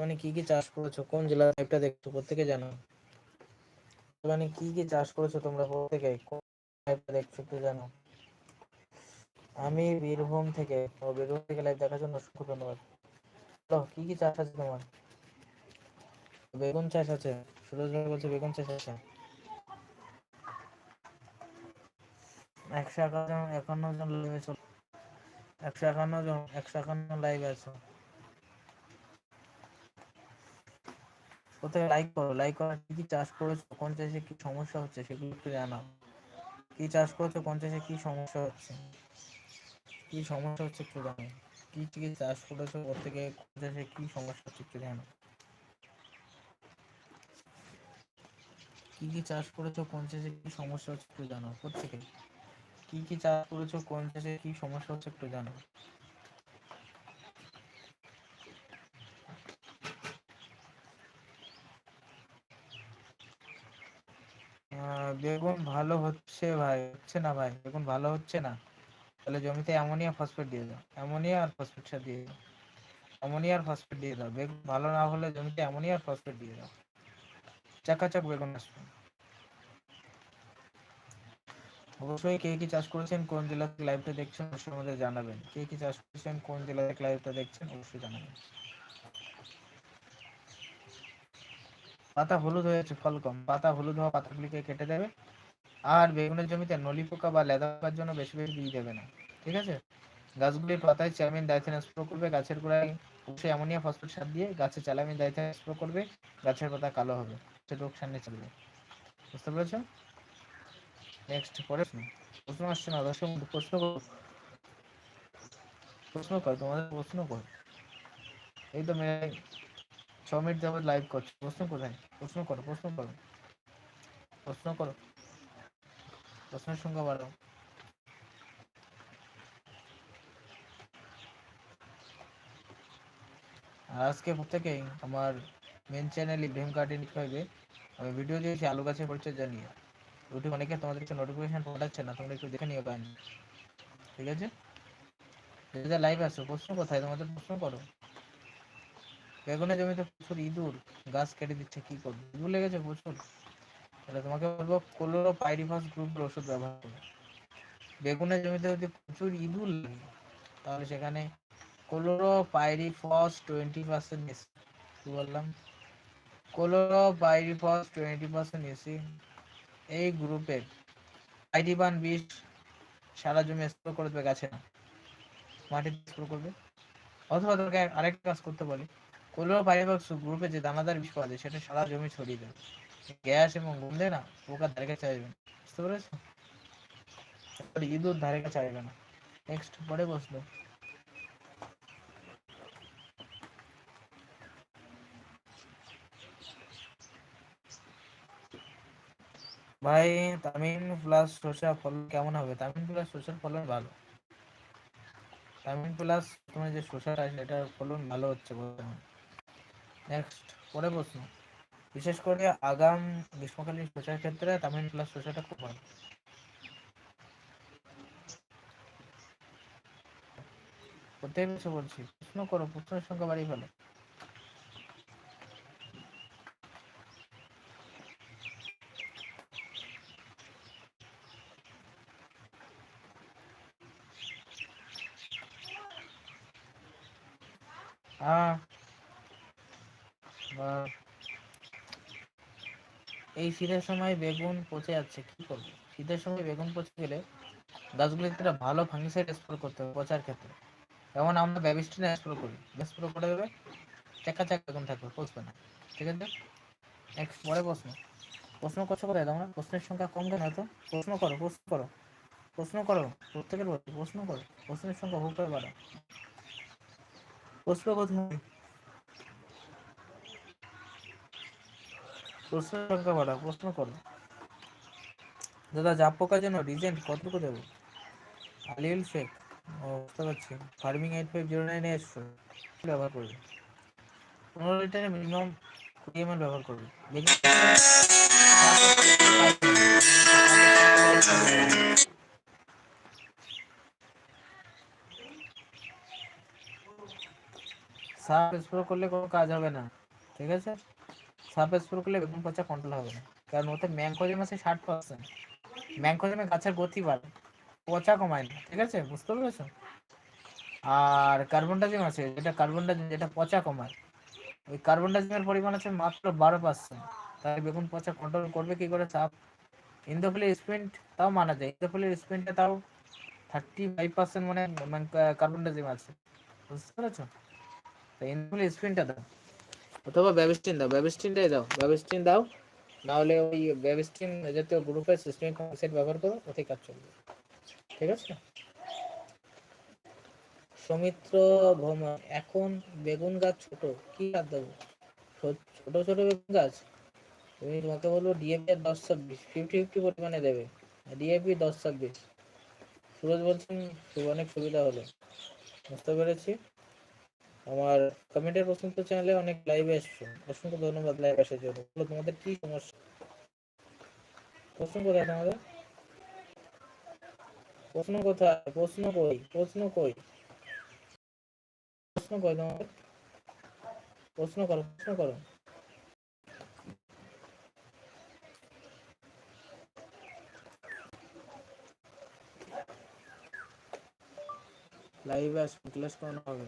মানে কি কি চাষ করেছ? কোন জেলার লাইভটা দেখছ? প্রত্যেকে জানো। মানে কি কি চাষ করেছ তোমরা প্রত্যেকে? কোন লাইভটা দেখছ একটু জানো। আমি বীরভূম থেকে ও বীরভূম থেকে লাইভ দেখার জন্য অসংখ্য ধন্যবাদ। বলো, কি কি চাষ আছে তোমার? বেগুন চাষ আছে। সুরজ ভাই বলছে বেগুন চাষ আছে। একশো একান্ন জন লাইভে চল একশো একান্ন জন একশো একান্ন লাইভে আছো। কোথায় লাইক করো? লাইক করো কি কি চাষ করেছ? কোন চাষে কি সমস্যা হচ্ছে? সেগুলো একটু জানাও। কি চাষ করেছ? কোন চাষে কি সমস্যা হচ্ছে? কি সমস্যা হচ্ছে একটু জানো কি কি চাষ করেছ? ওর থেকে, কোন চাষে কি সমস্যা হচ্ছে একটু জানো কি কি চাষ করেছ? কোন চাষে কি সমস্যা হচ্ছে একটু জানো প্রত্যেকে কি কি চাষ করেছ? কোন চাষে কি সমস্যা হচ্ছে একটু জানো বেগুন ভালো হচ্ছে ভাই, হচ্ছে না ভাই? বেগুন ভালো হচ্ছে না, তাহলে জমিতে অ্যামোনিয়া ফসফেট দিয়ে দাও। অ্যামোনিয়া আর ফসফেট সার দিয়ে দাও। অ্যামোনিয়া আর ফসফেট দিয়ে দাও। বেগুন ভালো না হলে জমিতে অ্যামোনিয়া আর ফসফেট দিয়ে দাও। চাকাচাক বেগুন আসবে। অবশ্যই কে কি চাষ করেছেন, কোন জেলা থেকে লাইভটা দেখছেন, অবশ্যই আমাদের জানাবেন। কে কি চাষ করেছেন, কোন জেলা থেকে লাইভটা দেখছেন, অবশ্যই জানাবেন। পাতা হলুদ হয়েছে ফল কম। পাতা হলুদ হওয়া পাতাগুলিকে কেটে দেবে। আর বেগুনের জমিতে নলি পোকা বা লেদা পোকার জন্য বেশি বেশি বীজ দেবে না, ঠিক আছে? গাছগুলির পাতায় চ্যালামিন ডাইথেন স্প্রে করবে, গাছের গোড়ায় অবশ্যই অ্যামোনিয়া, ফসফেট সার দিয়ে গাছে চ্যালামিন ডাইথেন স্প্রে করবে, গাছের পাতা কালো হবে, সে রোগ সামনে চলবে। বুঝতে পেরেছ? নেক্সট পরে প্রশ্ন। আসছে না, দর্শক প্রশ্ন করো। প্রশ্ন কর, তোমাদের প্রশ্ন কর। এই তো মেয়ে ছ মিনিট যাবত লাইভ করছ। প্রশ্ন কোথায়? প্রশ্ন করো প্রশ্ন করো। প্রশ্ন করো। প্রশ্নের সংখ্যা বাড়াও। আর আজকে প্রত্যেকেই আমার মেন চ্যানেল ইব্রাহিম গার্ডেন ফাইভে আমি ভিডিও দিয়েছি, আলু গাছের পরিচর্যা নিয়ে ইউটিউব অনেকে তোমাদেরকে নোটিফিকেশন পাঠাচ্ছে না, তোমরা একটু দেখে নিও কাহিনি। ঠিক আছে? লাইভ আসো প্রশ্ন কোথায়? তোমাদের প্রশ্ন করো। বেগুনের জমিতে প্রচুর ইঁদুর, গাছ কেটে দিচ্ছে, কি করবে? ইঁদুর লেগেছে প্রচুর। তাহলে তোমাকে বলব কোলোরো পাইরিফাস গ্রুপের ওষুধ ব্যবহার করো। বেগুনের জমিতে যদি প্রচুর ইঁদুর লাগে, তাহলে সেখানে chlorpyrifos twenty percent EC কি বললাম? Chlorpyrifos twenty percent EC এই গ্রুপের আইডিবান বিষ সারা জমি স্প্রে করে দেবে গাছে না। মাটিতে স্প্রে করবে। অথবা তোকে আরেকটা কাজ করতে বলি। কোলোরো পাইরিফস গ্রুপে যে দানাদার বিষ পাওয়া যায়, সেটা সারা জমি ছড়িয়ে দেবে গ্যাস এবং গন্ধে না পোকার ধারে কাছে আসবে বুঝতে পেরেছ? ইঁদুর ধারে কাছে আসবে না। নেক্সট পরে বসল ভাই তামিন প্লাস শসা ফলন কেমন হবে? তামিন প্লাস শসার ফলন ভালো। তামিন প্লাস তোমার যে শসাটা এটার ফলন ভালো হচ্ছে বর্তমানে। নেক্সট পরে প্রশ্ন। বিশেষ করে আগাম গ্রীষ্মকালীন শসার ক্ষেত্রে তামিন প্লাস শসাটা খুব ভালো। প্রত্যেক বছর বলছি, প্রশ্ন করো, প্রশ্নের সংখ্যা বাড়িয়ে ফেলো। হ্যাঁ বা- এই শীতের সময় বেগুন পচে যাচ্ছে, কি করব? শীতের সময় বেগুন পচে গেলে গাছগুলিতে একটা ভালো ফাঙ্গিসাইড স্প্রে করতে হবে পচার ক্ষেত্রে। যেমন আমরা ব্যাবিস্টিন স্প্রে করি। স্প্রে করে দেবে চাকা চাকা বেগুন থাকবে, পচবে না। ঠিক আছে? নেক্সট পরে প্রশ্ন। প্রশ্ন করছ কোথায় তোমরা? প্রশ্নের সংখ্যা কম কেন এত? প্রশ্ন করো প্রশ্ন করো। প্রশ্ন করো, প্রত্যেকের প্রশ্ন করো। প্রশ্নের সংখ্যা খুব করে বাড়াও। প্রশ্ন কোথায় প্রশ্নের সংখ্যা বাড়াও, প্রশ্ন করো। দাদা জাপ পোকার জন্য রিজেন্ট কতটুকু দেবো? আলিউল শেখ, ও, বুঝতে পারছি। Farming eight five zero nine S ব্যবহার করবে। পনেরো লিটারে মিনিমাম কুড়ি এম ব্যবহার করবে। সাপ স্প্রে করলে কোনো কাজ হবে না। ঠিক আছে? সাপ স্প্রে করলে বেগুন পচা কন্ট্রোল হবে না। কারণ ওতে ম্যাংকোজেম আছে ষাট পার্সেন্ট ম্যাংকোজেমে গাছের গতি বাড়ে, পচা কমায় না, ঠিক আছে? বুঝতে পেরেছ? আর কার্বন ডাইজিম আছে, যেটা কার্বন ডাইজিম যেটা পচা কমায়। ওই কার্বন ডাইজিমের পরিমাণ আছে মাত্র বারো পার্সেন্ট তাই বেগুন পচা কন্ট্রোল করবে কি করে সাপ ইন্দোফিলের স্প্রিন্ট তাও মানা যায়। ইন্দোফিলের স্প্রিন্টে তাও থার্টি ফাইভ পার্সেন্ট মানে কার্বন ডাইজিম আছে। বুঝতে পেরেছ? তো ইন্দোফিলের স্প্রিন্টটা দাও। অথবা ব্যাবিস্টিন দাও ব্যাবিস্টিনটাই দাও ব্যাবিস্টিন দাও, নাহলে ওই ব্যাবিস্টিন জাতীয় গ্রুপের সিস্টেমিক কনসেপ্ট ব্যবহার করো, ওতেই কাজ চলবে। ঠিক আছে? সৌমিত্র ভ্রমণ এখন বেগুন গাছ ছোট, কি আর দেবো? ছোট ছোট বেগুন গাছ? তুমি তোমাকে বলব ডিএপি দশ ছাব্বিশ ফিফটি ফিফটি পরিমাণে দেবে। ডিএপি দশ ছাব্বিশ। সুরজ বলছেন অনেক সুবিধা হলো। বুঝতে পেরেছি? আমার কমেন্টের প্রশ্ন তো চ্যানেলে অনেক লাইভে এসছো। অসংখ্য ধন্যবাদ লাইভ আসার জন্য। বলো, তোমাদের কি সমস্যা? প্রশ্ন কোথায় তোমাদের? প্রশ্ন কোথায়? প্রশ্ন কই? প্রশ্ন কই? প্রশ্ন কই তোমাদের? প্রশ্ন করো প্রশ্ন করো। লাইভে আসবে ক্লাস করানো হবে।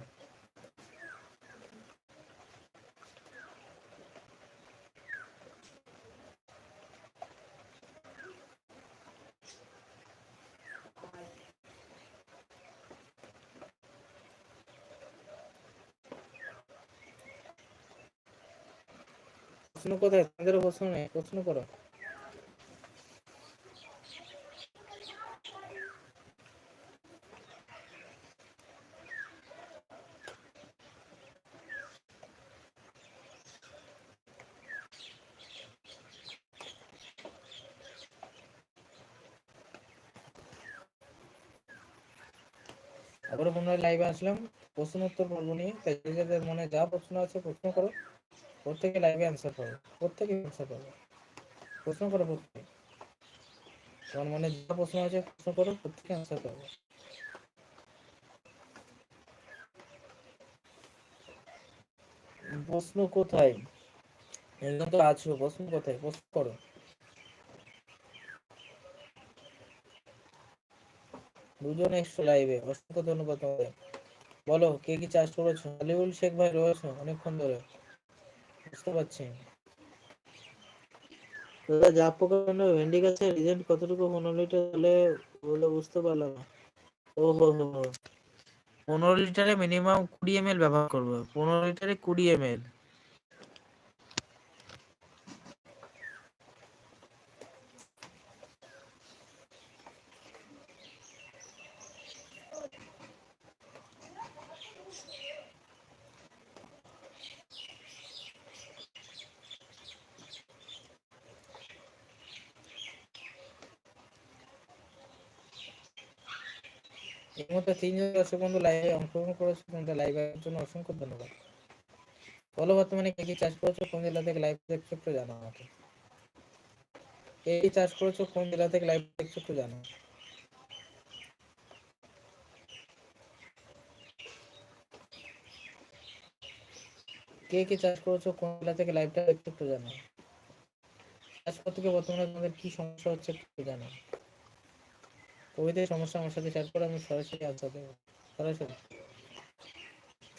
প্রশ্ন কোথায়? তোমাদেরও প্রশ্ন নেই প্রশ্ন করো। আবারও পুনরায় লাইভে আসলাম। প্রশ্ন উত্তর পর্ব নিয়ে। তাই যাদের মনে যা প্রশ্ন আছে প্রশ্ন করো। প্রত্যেকে লাইভে অ্যান্সার পাবে, প্রত্যেকে অ্যান্সার পাবে। প্রশ্ন করো প্রত্যেকে। তোমার মনে যা প্রশ্ন আছে প্রশ্ন করো, প্রত্যেকে অ্যান্সার পাবে। প্রশ্ন কোথায়? এখানে তো আছো, প্রশ্ন কোথায়? প্রশ্ন করো। দুজন এক্সট্রা লাইভে অসংখ্য ধন্যবাদ তোমাদের। বলো, কে কি চাষ করেছ? আলিউল শেখ ভাই রয়েছো অনেকক্ষণ ধরে। বুঝতে পারছি। দাদা, যা প্রকার ভেন্ডি গাছের রিজেন্ট কতটুকু পনেরো লিটার হলে বলে বুঝতে পারলাম ও হো হো। পনেরো লিটারে মিনিমাম কুড়ি এম ব্যবহার করব। পনেরো লিটারে কুড়ি এম তিনজন বন্ধু লাইভে অংশগ্রহণ করেছে। লাইভের জন্য অসংখ্য ধন্যবাদ। বলো, বর্তমানে কে কি চাষ করেছ? কোন জেলা থেকে লাইভ দেখছ একটু জানো আমাকে। কে কি চাষ করেছ? কোন জেলা থেকে লাইভ দেখছ একটু জানো কে চাষ করেছ? কোন জেলা থেকে লাইভটা দেখছ একটু জানো চাষ করতে বর্তমানে তোমাদের কি সমস্যা হচ্ছে একটু জানো কবিদের সমস্যা আমার সাথে শেয়ার করে, আমি সরাসরি আনসার দেবো। সরাসরি?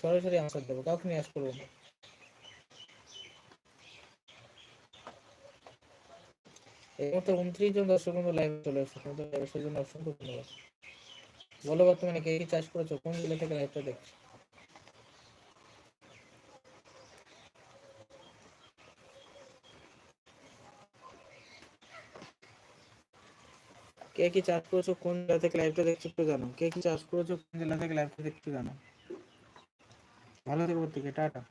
সরাসরি আনসার দেবো, কাউকে নিয়ে আস করব না। এই উনত্রিশ জন দর্শক বন্ধু লাইভে চলে এসেছে অসংখ্য ধন্যবাদ। বলো বর্তমানে কে কি চাষ করেছ, কোন জেলা থেকে লাইভটা দেখছ? কে কি চাষ করেছ, কোন জেলা থেকে লাইভটা দেখছ একটু জানো কে কি চাষ করেছ, কোন জেলা থেকে লাইভটা দেখছ জানো ভালো থেকো প্রত্যেকে টাটা।